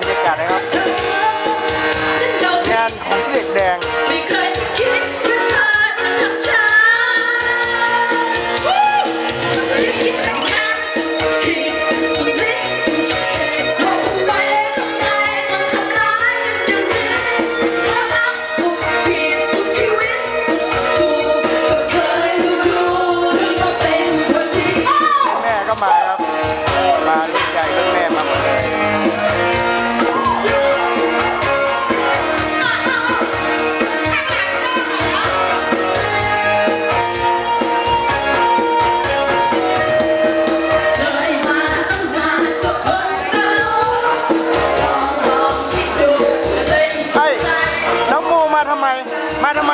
บรรยากาศนะครับงานของเด็กแดง มาทำไม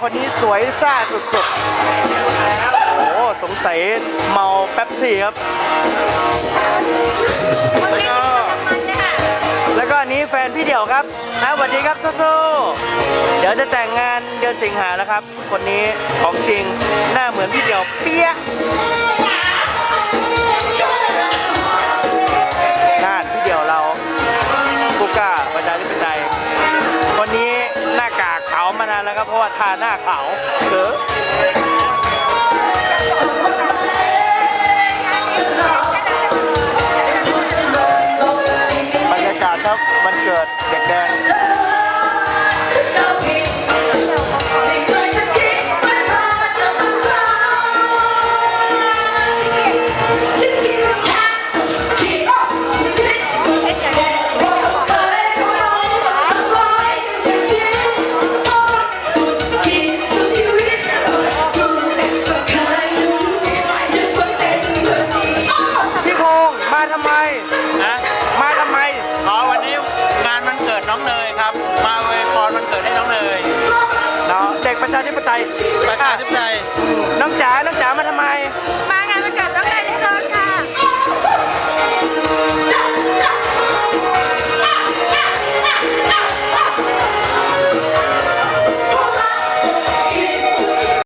คนนี้สวยซ่าสุดๆ โอ้โหสงสัยเมาแป๊บซี่ครับ แล้วก็แล้วก็อันนี้แฟนพี่เดี่ยวครับนะสวัสดีครับสู้ๆเดี๋ยวจะแต่งงานเดือนสิงหาแล้วครับ คนนี้ของจริงหน้าเหมือนพี่เดี่ยวเปี้ยะากากขาวมานานแล้วครับเพราะว่าทาหน้าขาวเออบรรยากาศครับมันเกิดเด็กแดง ทำไม นะมาทำไมอ๋อวันนี้งานวันเกิดน้องเนยครับ มาอวยพรวันเกิดให้น้องเนยเนาะเด็กประชาธิปไตยประชาธิปไตยน้องจ๋า น้องจ๋ามาทำไม